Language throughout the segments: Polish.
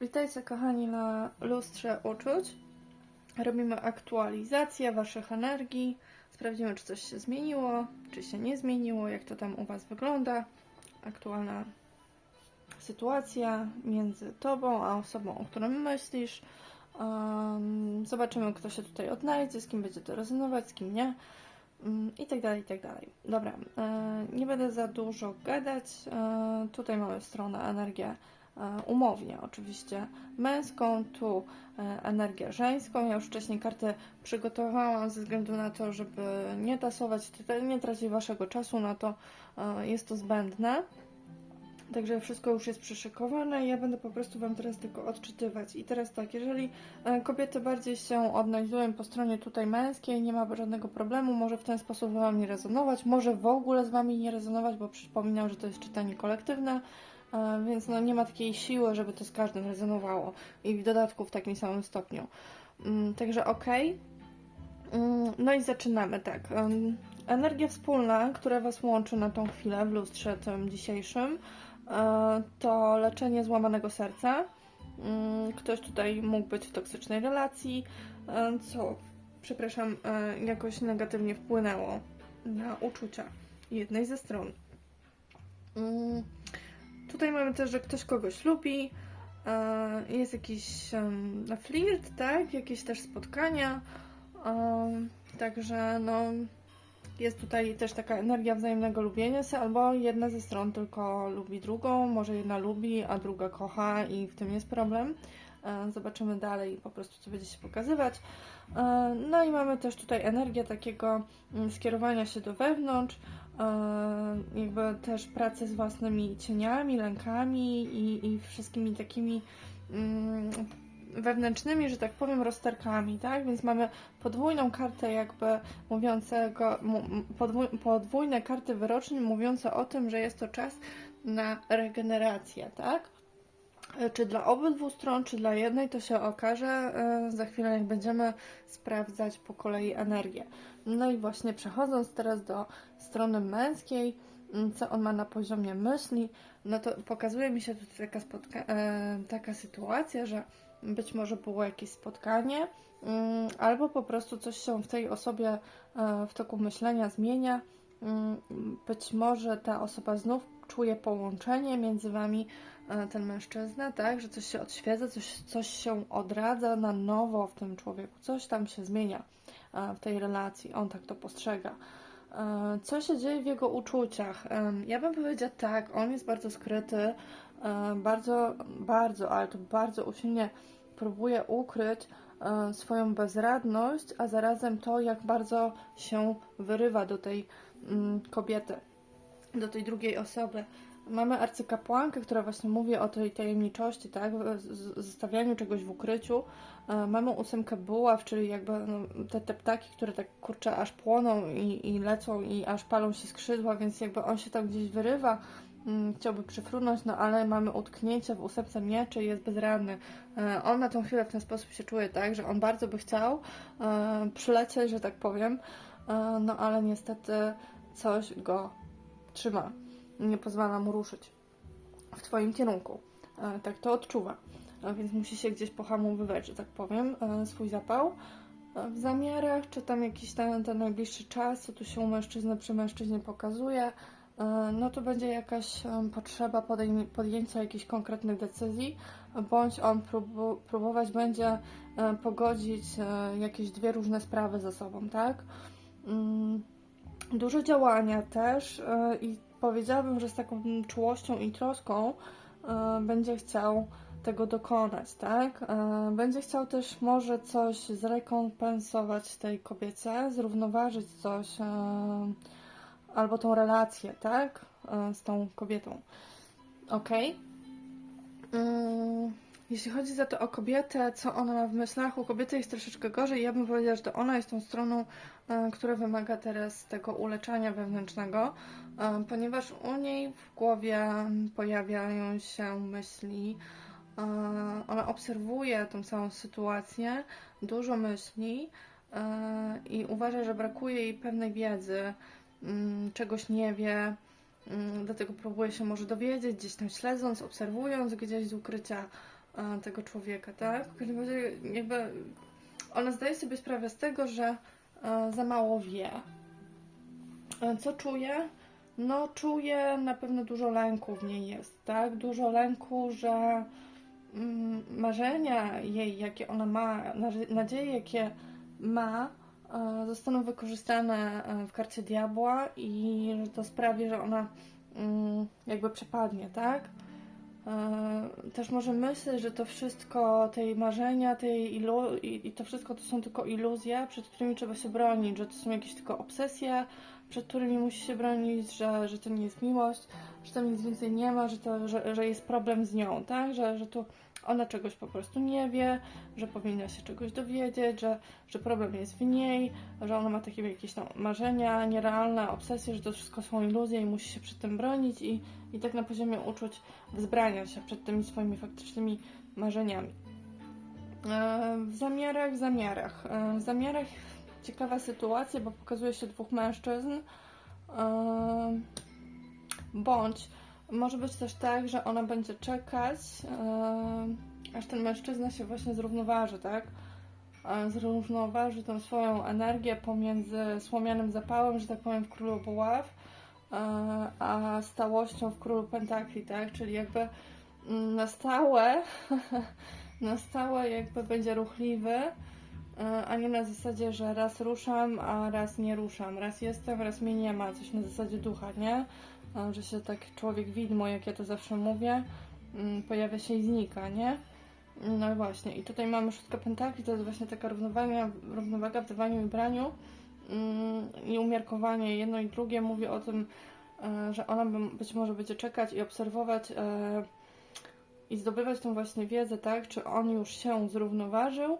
Witajcie kochani na lustrze uczuć. Robimy aktualizację Waszych energii. Sprawdzimy, czy coś się zmieniło, czy się nie zmieniło, jak to tam u Was wygląda. Aktualna sytuacja między Tobą a osobą, o którym myślisz. Um, zobaczymy, kto się tutaj odnajdzie, z kim będzie to rezonować, z kim nie. Mm, I tak dalej, i tak dalej. Dobra, e, nie będę za dużo gadać. E, tutaj mamy stronę energię e, umownie, oczywiście męską, tu e, energię żeńską. Ja już wcześniej karty przygotowałam ze względu na to, żeby nie tasować, nie tracić Waszego czasu na to, e, jest to zbędne. Także wszystko już jest przyszykowane, ja będę po prostu Wam teraz tylko odczytywać. I teraz tak, jeżeli e, kobiety bardziej się odnajdują po stronie tutaj męskiej, nie ma żadnego problemu, może w ten sposób z Wami rezonować, może w ogóle z Wami nie rezonować, bo przypominam, że to jest czytanie kolektywne, e, więc no nie ma takiej siły, żeby to z każdym rezonowało i w dodatku w takim samym stopniu. Mm, Także okej. Mm, No i zaczynamy tak. Energia wspólna, która Was łączy na tą chwilę w lustrze tym dzisiejszym, e, to leczenie złamanego serca. Mm, Ktoś tutaj mógł być w toksycznej relacji, e, co, przepraszam, e, jakoś negatywnie wpłynęło na uczucia jednej ze stron. Tutaj mamy też, że ktoś kogoś lubi, e, jest jakiś flirt, tak? Jakieś też spotkania. Także no, jest tutaj też taka energia wzajemnego lubienia się, albo jedna ze stron tylko lubi drugą, może jedna lubi, a druga kocha i w tym jest problem. E, Zobaczymy dalej po prostu, co będzie się pokazywać. E, No i mamy też tutaj energię takiego mm, skierowania się do wewnątrz, jakby też pracę z własnymi cieniami, lękami i, i wszystkimi takimi mm, wewnętrznymi, że tak powiem, rozterkami, tak? Więc mamy podwójną kartę jakby mówiącego, podwójne karty wyroczne mówiące o tym, że jest to czas na regenerację, tak? Czy dla obydwu stron, czy dla jednej, to się okaże e, za chwilę, jak będziemy sprawdzać po kolei energię. No i właśnie przechodząc teraz do strony męskiej, m, co on ma na poziomie myśli, no to pokazuje mi się tutaj taka, e, taka sytuacja, że być może było jakieś spotkanie, mm, albo po prostu coś się w tej osobie e, w toku myślenia zmienia. Mm, Być może ta osoba znów czuje połączenie między wami, ten mężczyzna, tak, że coś się odświeca, coś, coś się odradza na nowo w tym człowieku, coś tam się zmienia e, w tej relacji, on tak to postrzega. E, Co się dzieje w jego uczuciach? Ja bym powiedziała tak, on jest bardzo skryty, e, bardzo, bardzo, ale to bardzo usilnie próbuje ukryć e, swoją bezradność, a zarazem to, jak bardzo się wyrywa do tej mm, kobiety, do tej drugiej osoby. Mamy arcykapłankę, która właśnie mówi o tej tajemniczości, tak, zostawianiu czegoś w ukryciu. E, Mamy ósemkę buław, czyli jakby no, te, te ptaki, które tak kurczę aż płoną i, i lecą i aż palą się skrzydła, więc jakby on się tam gdzieś wyrywa, mm, chciałby przyfrunąć, no ale mamy utknięcie w ósemce mieczy i jest bezradny. E, On na tą chwilę w ten sposób się czuje, tak, że on bardzo by chciał e, przylecieć, że tak powiem, no ale niestety coś go trzyma, nie pozwala mu ruszyć w Twoim kierunku. E, Tak to odczuwa, E, więc musi się gdzieś pohamowywać, że tak powiem, e, swój zapał. W zamiarach, czy tam jakiś ten, ten najbliższy czas, co tu się u mężczyzny przy mężczyźnie pokazuje, no to będzie jakaś potrzeba podjęcia jakichś konkretnych decyzji, bądź on próbu- próbować będzie pogodzić jakieś dwie różne sprawy ze sobą, tak? Mm, Dużo działania też i powiedziałabym, że z taką czułością i troską e, będzie chciał tego dokonać, tak? E, Będzie chciał też może coś zrekompensować tej kobiecie, zrównoważyć coś, e, albo tą relację, tak? Z tą kobietą. Okej? Mm, Jeśli chodzi za to o kobietę, co ona ma w myślach, u kobiety jest troszeczkę gorzej. Ja bym powiedziała, że to ona jest tą stroną, e, która wymaga teraz tego uleczania wewnętrznego, e, ponieważ u niej w głowie pojawiają się myśli, e, ona obserwuje tą całą sytuację, dużo myśli i uważa, że brakuje jej pewnej wiedzy, mm, czegoś nie wie, mm, dlatego próbuje się może dowiedzieć, gdzieś tam śledząc, obserwując gdzieś z ukrycia, tego człowieka, tak? W każdym razie jakby ona zdaje sobie sprawę z tego, że za mało wie. E, Co czuje? No, czuje na pewno dużo lęku w niej jest, tak? Dużo lęku, że mm, marzenia jej, jakie ona ma, nadzieje, jakie ma, e, zostaną wykorzystane e, w karcie diabła i że to sprawi, że ona mm, jakby przepadnie, tak? E, Też może myśleć, że to wszystko, tej marzenia, tej ilu- i, i to wszystko to są tylko iluzje, przed którymi trzeba się bronić, że to są jakieś tylko obsesje, przed którymi musi się bronić, że, że to nie jest miłość, że tam nic więcej nie ma, że, to, że, że jest problem z nią, tak? Że, że tu ona czegoś po prostu nie wie, że powinna się czegoś dowiedzieć, że, że problem jest w niej, że ona ma takie jakieś tam marzenia nierealne, obsesje, że to wszystko są iluzje i musi się przed tym bronić i, i tak na poziomie uczuć wzbrania się przed tymi swoimi faktycznymi marzeniami. E, W zamiarach, w zamiarach. E, W zamiarach ciekawa sytuacja, bo pokazuje się dwóch mężczyzn. E, Bądź może być też tak, że ona będzie czekać, e, aż ten mężczyzna się właśnie zrównoważy, tak? E, Zrównoważy tą swoją energię pomiędzy słomianym zapałem, że tak powiem, w królu buław, e, a stałością w królu pentakli, tak? Czyli jakby mm, na stałe, na stałe jakby będzie ruchliwy, a nie na zasadzie, że raz ruszam, a raz nie ruszam, raz jestem, raz mnie nie ma, coś na zasadzie ducha, nie? Że się tak człowiek widmo, jak ja to zawsze mówię, mm, pojawia się i znika, nie? No właśnie, i tutaj mamy szóstkę pentakli, to jest właśnie taka równowaga, równowaga w dawaniu i braniu mm, i umiarkowanie. Jedno i drugie mówi o tym, e, że ona by- być może będzie czekać i obserwować e, i zdobywać tą właśnie wiedzę, tak, czy on już się zrównoważył,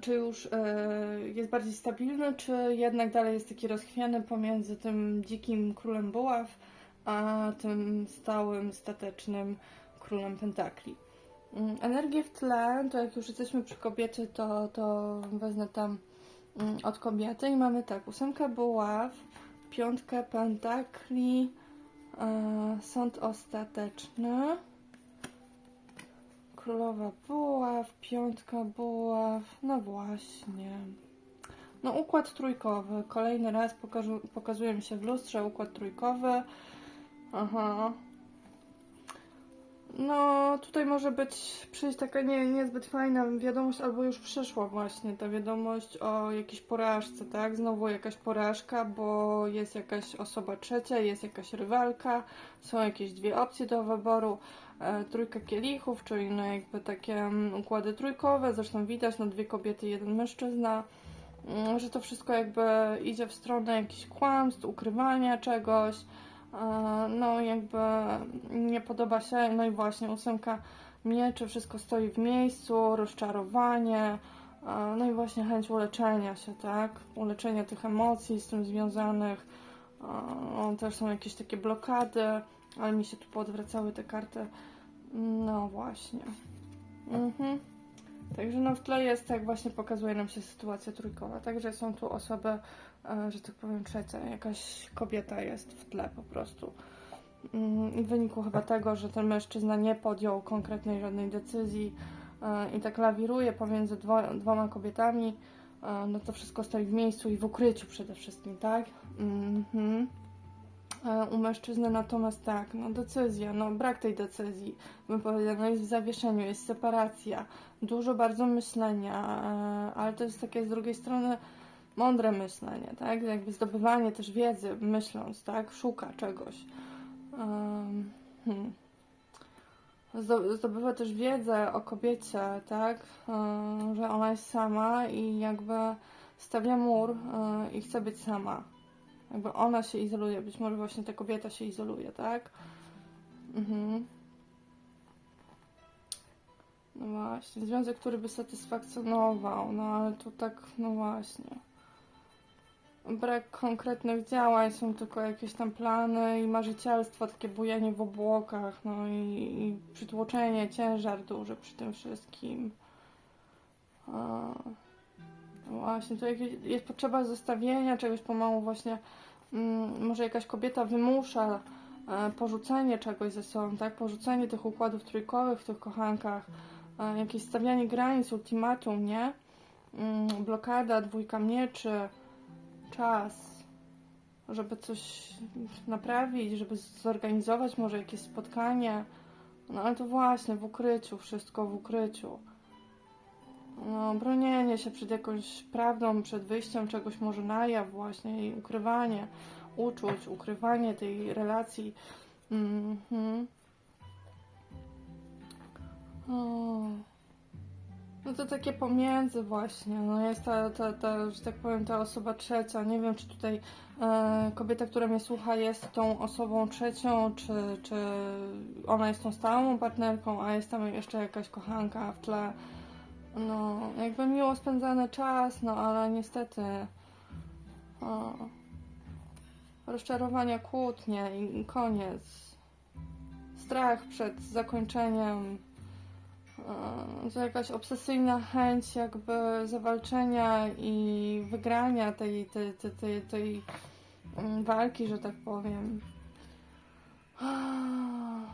czy już e, jest bardziej stabilny, czy jednak dalej jest taki rozchwiany pomiędzy tym dzikim królem buław, a tym stałym, statecznym królem pentakli. Mm, Energię w tle, to jak już jesteśmy przy kobiecie, to, to wezmę tam mm, od kobiety i mamy tak, ósemkę buław, piątkę pentakli, e, sąd ostateczny, królowa buław, piątka buław, no właśnie. No układ trójkowy, kolejny raz pokażu, pokazuje mi się w lustrze układ trójkowy. Aha, no, tutaj może być przyjść taka nie, niezbyt fajna wiadomość, albo już przyszła właśnie ta wiadomość o jakiejś porażce, tak? Znowu jakaś porażka, bo jest jakaś osoba trzecia, jest jakaś rywalka, są jakieś dwie opcje do wyboru. E, trójka kielichów, czyli no jakby takie mm, układy trójkowe, zresztą widać, no dwie kobiety, jeden mężczyzna, mm, że to wszystko jakby idzie w stronę jakichś kłamstw, ukrywania czegoś. E, no jakby nie podoba się, no i właśnie ósemka mieczy, wszystko stoi w miejscu, rozczarowanie, e, no i właśnie chęć uleczenia się, tak, uleczenia tych emocji z tym związanych, E, też są jakieś takie blokady, ale mi się tu poodwracały te karty, no właśnie. Mhm. Także no w tle jest, jak właśnie pokazuje nam się sytuacja trójkowa, także są tu osoby, e, że tak powiem trzecia, jakaś kobieta jest w tle po prostu. Mm, w wyniku chyba tego, że ten mężczyzna nie podjął konkretnej żadnej decyzji e, i tak lawiruje pomiędzy dwo, dwoma kobietami, e, no to wszystko stoi w miejscu i w ukryciu przede wszystkim, tak? Mhm. U mężczyzny natomiast tak, no decyzja, no brak tej decyzji, bym powiedziała, no jest w zawieszeniu, jest separacja, dużo bardzo myślenia, e, ale to jest takie z drugiej strony mądre myślenie, tak, jakby zdobywanie też wiedzy, myśląc, tak, szuka czegoś. Hmm. Zdo- Zdobywa też wiedzę o kobiecie, tak, e, że ona jest sama i jakby stawia mur e, i chce być sama. Jakby ona się izoluje, być może właśnie ta kobieta się izoluje, tak? Mhm. No właśnie, związek, który by satysfakcjonował, no ale tu tak, no właśnie. Brak konkretnych działań, są tylko jakieś tam plany i marzycielstwo, takie bujanie w obłokach, no i, i przytłoczenie, ciężar duży przy tym wszystkim. A, no właśnie, tu jest potrzeba zostawienia czegoś pomału właśnie. Mm, może jakaś kobieta wymusza e, porzucenie czegoś ze sobą, tak? Porzucenie tych układów trójkowych w tych kochankach, e, jakieś stawianie granic, ultimatum, nie? Mm, blokada, dwójka mieczy, czas, żeby coś naprawić, żeby zorganizować może jakieś spotkanie. No ale to właśnie w ukryciu, wszystko w ukryciu. No, bronienie się przed jakąś prawdą, przed wyjściem czegoś może na jaw właśnie i ukrywanie uczuć, ukrywanie tej relacji. Mhm. O. No to takie pomiędzy właśnie, no jest ta, ta, ta, że tak powiem, ta osoba trzecia. Nie wiem, czy tutaj e, kobieta, która mnie słucha, jest tą osobą trzecią, czy, czy ona jest tą stałą partnerką, a jest tam jeszcze jakaś kochanka w tle. No, jakby miło spędzany czas, no ale niestety o, rozczarowania, kłótnie i, koniec. Strach przed zakończeniem. To jakaś obsesyjna chęć jakby zawalczenia i wygrania tej, tej, tej, tej, tej mm, walki, że tak powiem.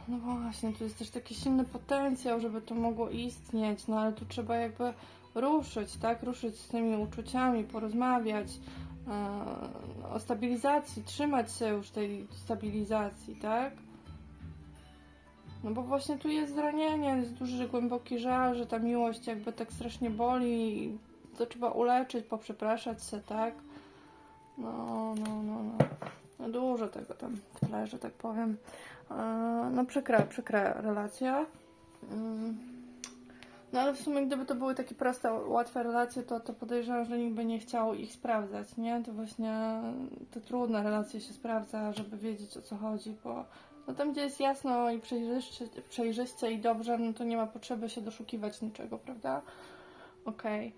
No właśnie, tu jest też taki silny potencjał, żeby to mogło istnieć, no ale tu trzeba jakby ruszyć, tak? Ruszyć z tymi uczuciami, porozmawiać e, o stabilizacji, trzymać się już tej stabilizacji, tak? No bo właśnie tu jest zranienie, jest duży, głęboki żal, że ta miłość jakby tak strasznie boli to trzeba uleczyć, poprzepraszać się, tak? No, no, no, no. No dużo tego tam w tle, że tak powiem. E, No przykra, przykra relacja. Mm. No ale w sumie gdyby to były takie proste, łatwe relacje, to, to podejrzewam, że nikt by nie chciał ich sprawdzać, nie? To właśnie te trudne relacje się sprawdza, żeby wiedzieć o co chodzi, bo no tam gdzie jest jasno i przejrzyście, przejrzyście i dobrze, no to nie ma potrzeby się doszukiwać niczego, prawda? Okej.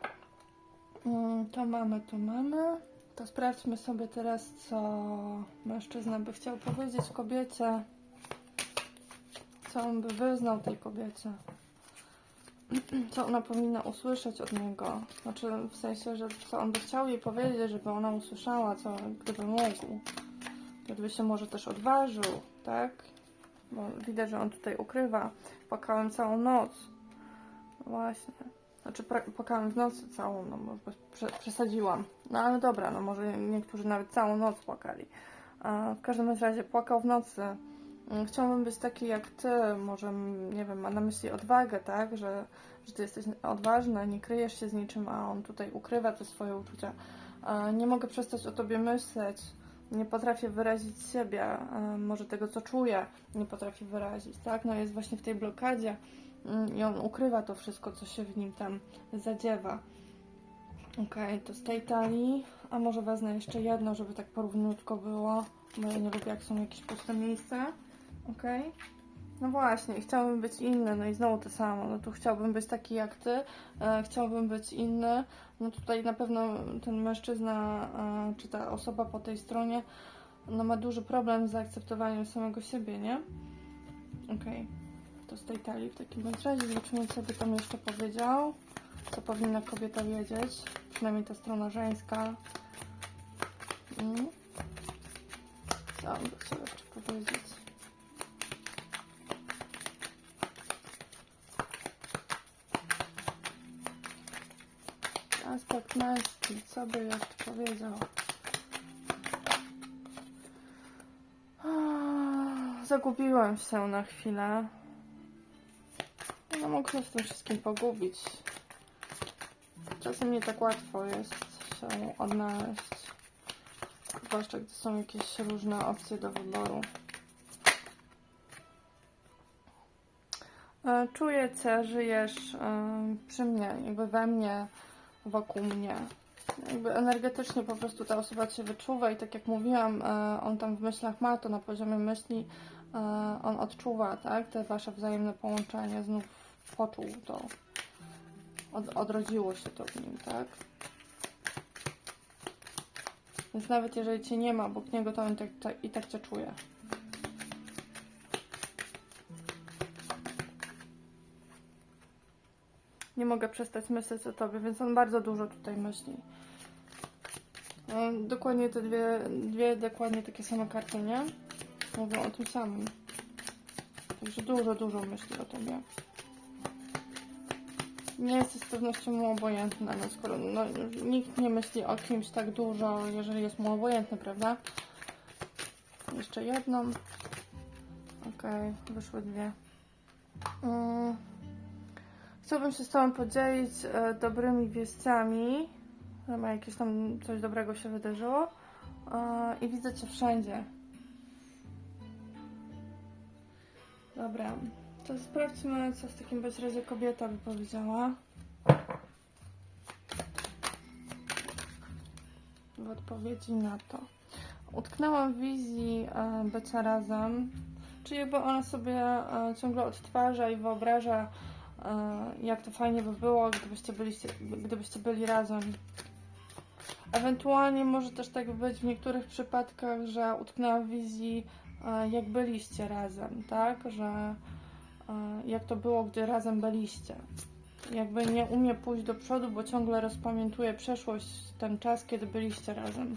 Mm, To mamy, to mamy. To sprawdźmy sobie teraz, co mężczyzna by chciał powiedzieć kobiecie. Co on by wyznał tej kobiecie. Co ona powinna usłyszeć od niego. Znaczy, w sensie, że co on by chciał jej powiedzieć, żeby ona usłyszała, co gdyby mógł. Gdyby się może też odważył, tak? Bo widać, że on tutaj ukrywa. Płakałem całą noc. Właśnie. Znaczy płakałem w nocy całą, no bo prze- przesadziłam. No ale dobra, no może niektórzy nawet całą noc płakali. A w każdym razie płakał w nocy. Mm, Chciałbym być taki jak ty, może, nie wiem, ma na myśli odwagę, tak? Że, że ty jesteś odważny, nie kryjesz się z niczym, a on tutaj ukrywa te swoje uczucia. Nie mogę przestać o tobie myśleć, nie potrafię wyrazić siebie, może tego, co czuję, nie potrafię wyrazić, tak? No jest właśnie w tej blokadzie i on ukrywa to wszystko, co się w nim tam zadziewa. Okej, to z tej talii, a może wezmę jeszcze jedno, żeby tak porównutko było, bo ja nie lubię, jak są jakieś puste miejsca. Okej. No właśnie, chciałbym być inny, no i znowu to samo. No tu chciałbym być taki jak ty, e, chciałbym być inny. No tutaj na pewno ten mężczyzna, e, czy ta osoba po tej stronie, no ma duży problem z zaakceptowaniem samego siebie, nie? Okej. To z tej talii w takim bądź razie zobaczymy, co by tam jeszcze powiedział. Co powinna kobieta wiedzieć, przynajmniej ta strona żeńska. Mm. Co on by chciał jeszcze powiedzieć? Aspekt męski, co by jeszcze powiedział? Zagubiłam się na chwilę. Mogę się z tym wszystkim pogubić. Czasem nie tak łatwo jest się odnaleźć. Zwłaszcza gdy są jakieś różne opcje do wyboru. E, Czuję cię, żyjesz e, przy mnie, jakby we mnie, wokół mnie. Jakby energetycznie po prostu ta osoba cię wyczuwa i tak jak mówiłam, e, on tam w myślach ma to na poziomie myśli, on odczuwa, tak, te wasze wzajemne połączenie, znów poczuł to. Od, odrodziło się to w nim, tak? Więc nawet jeżeli cię nie ma obok niego, to on tak, tak, i tak cię czuje. Nie mogę przestać myśleć o tobie, więc on bardzo dużo tutaj myśli. No, dokładnie te dwie, dwie dokładnie takie same karty, nie? mówią o tym samym. Także dużo, dużo myśli o tobie. Nie jesteś z pewnością mu obojętna, no skoro no, nikt nie myśli o kimś tak dużo, jeżeli jest mu obojętny, prawda? Jeszcze jedną. Okej, wyszły dwie. Mm. Chciałbym się z Tobą podzielić e, dobrymi wieściami. Ma jakieś tam coś dobrego się wydarzyło. E, I widzę Cię wszędzie. Dobra, to sprawdźmy, co w takim bądź razie kobieta by powiedziała. W odpowiedzi na to. Utknęłam w wizji e, bycia razem, czyli jakby ona sobie e, ciągle odtwarza i wyobraża, e, jak to fajnie by było, gdybyście, byliście, gdybyście byli razem. Ewentualnie może też tak być w niektórych przypadkach, że utknęłam w wizji, jak byliście razem, tak? Że jak to było, gdy razem byliście. Jakby nie umie pójść do przodu, bo ciągle rozpamiętuje przeszłość, ten czas, kiedy byliście razem.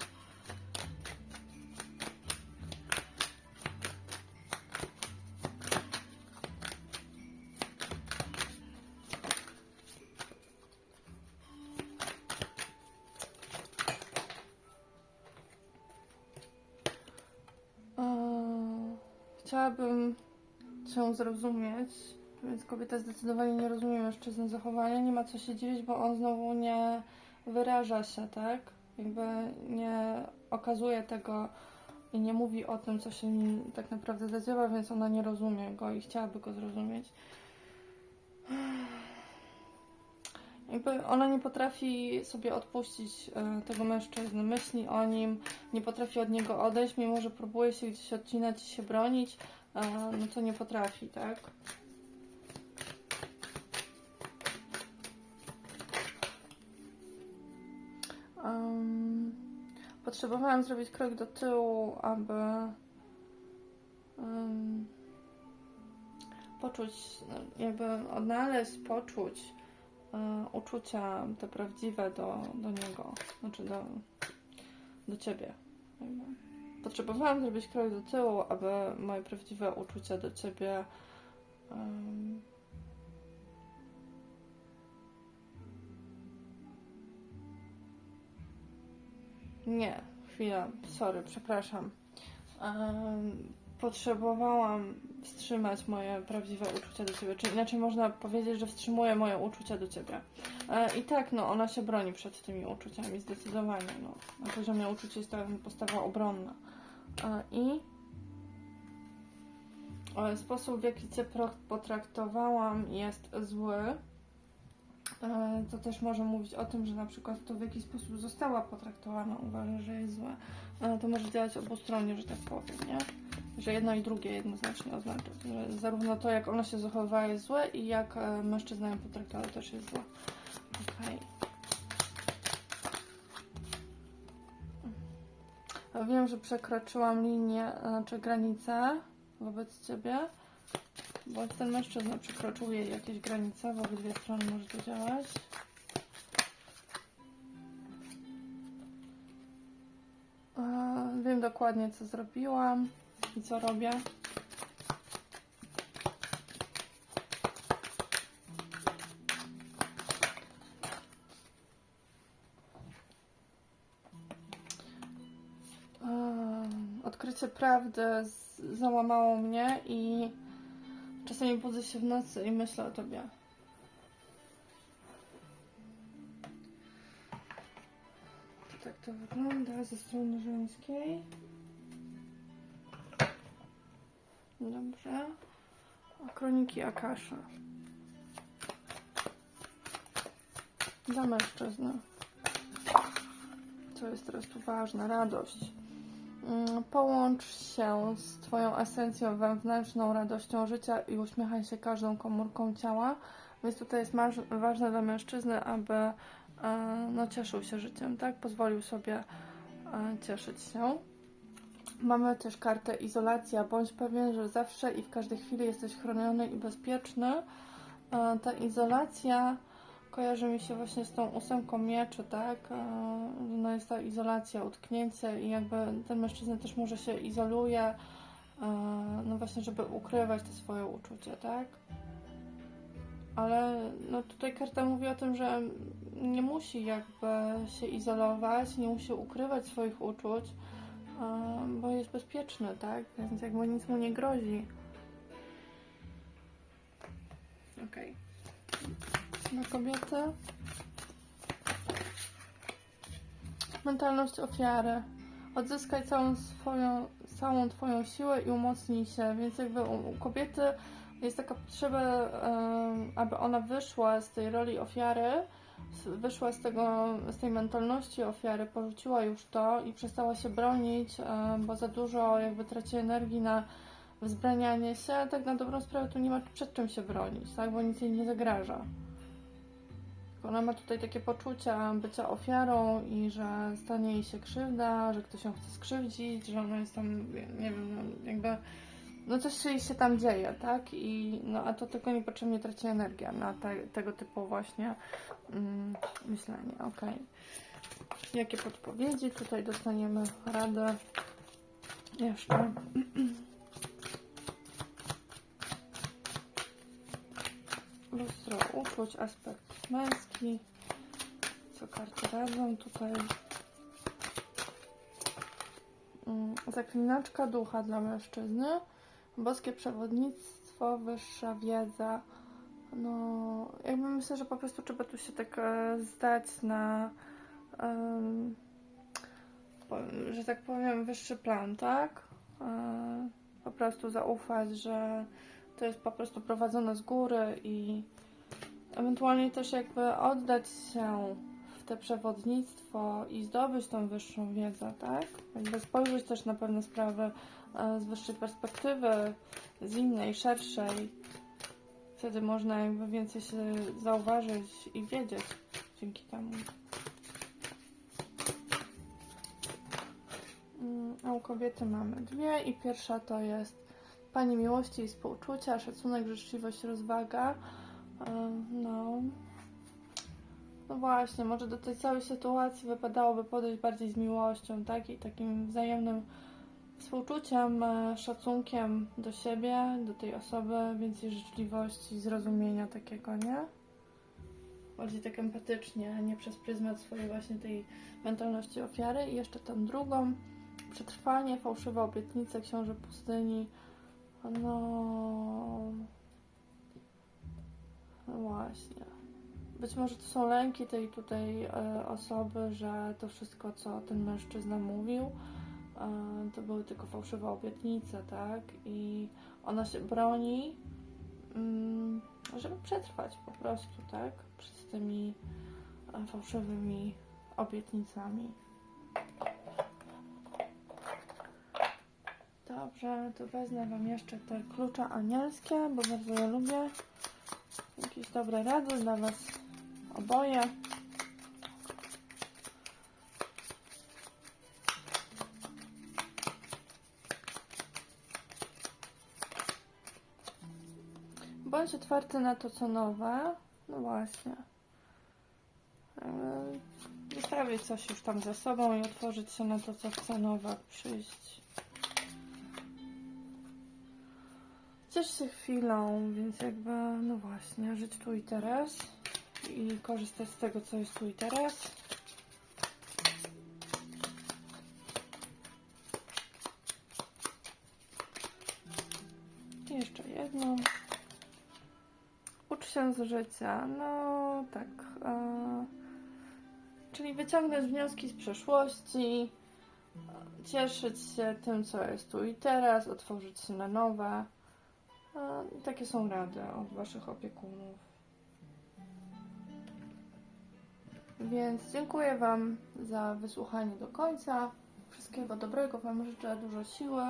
Chciałabym Cię zrozumieć, więc kobieta zdecydowanie nie rozumie mężczyzny zachowania. Nie ma co się dziwić, bo on znowu nie wyraża się, tak? Jakby nie okazuje tego i nie mówi o tym, co się nim tak naprawdę zadziała, więc ona nie rozumie go i chciałaby go zrozumieć. Jakby ona nie potrafi sobie odpuścić e, tego mężczyzny, myśli o nim, nie potrafi od niego odejść, mimo że próbuje się gdzieś odcinać i się bronić, no to nie potrafi, tak? Em, potrzebowałam zrobić krok do tyłu, aby em, poczuć, jakby odnaleźć, poczuć e, uczucia te prawdziwe do, do niego, znaczy do, do ciebie. Jakby. Potrzebowałam zrobić krok do tyłu, aby moje prawdziwe uczucia do ciebie em, Nie, chwila, sorry, przepraszam. Em, potrzebowałam wstrzymać moje prawdziwe uczucia do ciebie, czy inaczej można powiedzieć, że wstrzymuję moje uczucia do ciebie. E, I tak, no, ona się broni przed tymi uczuciami, zdecydowanie, no. Na poziomie uczuć jest to postawa obronna. E, I e, sposób, w jaki cię potraktowałam jest zły. To też może mówić o tym, że na przykład to w jaki sposób została potraktowana uważa, że jest złe. To może działać obustronnie, że tak powiem, nie? Że jedno i drugie jednoznacznie oznacza, że zarówno to, jak ona się zachowywała jest złe i jak e, mężczyzna ją potraktował też jest złe. Okej. Wiem, że przekroczyłam linię, znaczy granicę wobec ciebie. Bo ten mężczyzna przekroczył jej jakieś granice, w obydwie strony może to działać. E, Wiem dokładnie, co zrobiłam i co robię. Odkrycie prawdy załamało mnie i Czasami budzę się w nocy i myślę o tobie. Tak to wygląda ze strony żeńskiej. Dobrze. A kroniki Akasza. Dla mężczyzny. Co jest teraz tu ważne? Radość. Mm, Połącz się z Twoją esencją wewnętrzną radością życia i uśmiechaj się każdą komórką ciała. Więc tutaj jest ważne dla mężczyzny, aby e, no, cieszył się życiem, tak? Pozwolił sobie e, cieszyć się. Mamy też kartę izolacja. Bądź pewien, że zawsze i w każdej chwili jesteś chroniony i bezpieczny. E, Ta izolacja kojarzy mi się właśnie z tą ósemką mieczy, tak? E, No jest ta izolacja, utknięcie i jakby ten mężczyzna też może się izoluje no właśnie, żeby ukrywać to swoje uczucie, tak? Ale no tutaj karta mówi o tym, że nie musi jakby się izolować, nie musi ukrywać swoich uczuć, e, bo jest bezpieczny, tak? Więc jakby nic mu nie grozi. Okej. Na kobietę. Mentalność ofiary. Odzyskaj całą swoją, całą twoją siłę i umocnij się. Więc jakby u, kobiety jest taka potrzeba, aby ona wyszła z tej roli ofiary, wyszła z, tego, z tej mentalności ofiary, porzuciła już to i przestała się bronić, em, bo za dużo jakby traci energii na wzbranianie się. Tak na dobrą sprawę tu nie ma przed czym się bronić, tak? bo nic jej nie zagraża. Ona ma tutaj takie poczucia bycia ofiarą i że stanie jej się krzywda, że ktoś ją chce skrzywdzić, że ona jest tam, nie wiem, jakby no coś się tam dzieje, tak? I no a to tylko niepotrzebnie traci energia na te, tego typu właśnie mm, myślenie. Okej. Jakie podpowiedzi? Tutaj dostaniemy radę. Jeszcze. Lustro uczuć, aspekt męski. Co karty radzą tutaj? Mm, Zaklinaczka ducha dla mężczyzny. Boskie przewodnictwo, wyższa wiedza. No, jakby myślę, że po prostu trzeba tu się tak e, zdać na, że tak powiem, wyższy plan, tak? E, po prostu zaufać, że to jest po prostu prowadzone z góry i ewentualnie też jakby oddać się te przewodnictwo i zdobyć tą wyższą wiedzę, tak? Jakby spojrzeć też na pewne sprawy e, z wyższej perspektywy, z innej, szerszej. Wtedy można jakby więcej się zauważyć i wiedzieć dzięki temu. Mm, A u kobiety mamy dwie i pierwsza to jest Pani miłości i współczucia, szacunek, życzliwość, rozwaga. E, No. No właśnie, może do tej całej sytuacji wypadałoby podejść bardziej z miłością, tak? I takim wzajemnym współczuciem, e, szacunkiem do siebie, do tej osoby, więcej życzliwości, zrozumienia takiego, nie? Bardziej tak empatycznie, nie przez pryzmat swojej właśnie tej mentalności ofiary. I jeszcze tą drugą, przetrwanie, fałszywe obietnice, książę pustyni. No... No właśnie. Być może to są lęki tej tutaj e, osoby, że to wszystko, co ten mężczyzna mówił, e, to były tylko fałszywe obietnice, tak? I ona się broni, mm, żeby przetrwać po prostu, tak? Przed tymi e, fałszywymi obietnicami. Dobrze, to wezmę Wam jeszcze te klucze anielskie, bo bardzo je lubię. Jakieś dobre rady dla Was oboje. Bądź otwarty na to, co nowe. No właśnie. Zostawić coś już tam za sobą i otworzyć się na to, co chce nowe przyjść. Ciesz się chwilą, więc jakby, no właśnie, żyć tu i teraz i korzystać z tego, co jest tu i teraz. Jeszcze jedno. Ucz się z życia. No tak. Czyli wyciągnąć wnioski z przeszłości, cieszyć się tym, co jest tu i teraz, otworzyć się na nowe. Takie są rady od Waszych opiekunów. Więc dziękuję Wam za wysłuchanie do końca. Wszystkiego dobrego Wam życzę, dużo siły,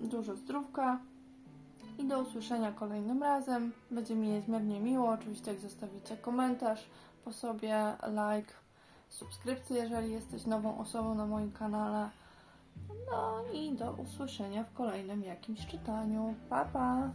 dużo zdrówka i do usłyszenia kolejnym razem. Będzie mi niezmiernie miło, oczywiście jak zostawicie komentarz po sobie, like, subskrypcję, jeżeli jesteś nową osobą na moim kanale. No i do usłyszenia w kolejnym jakimś czytaniu. Pa, pa!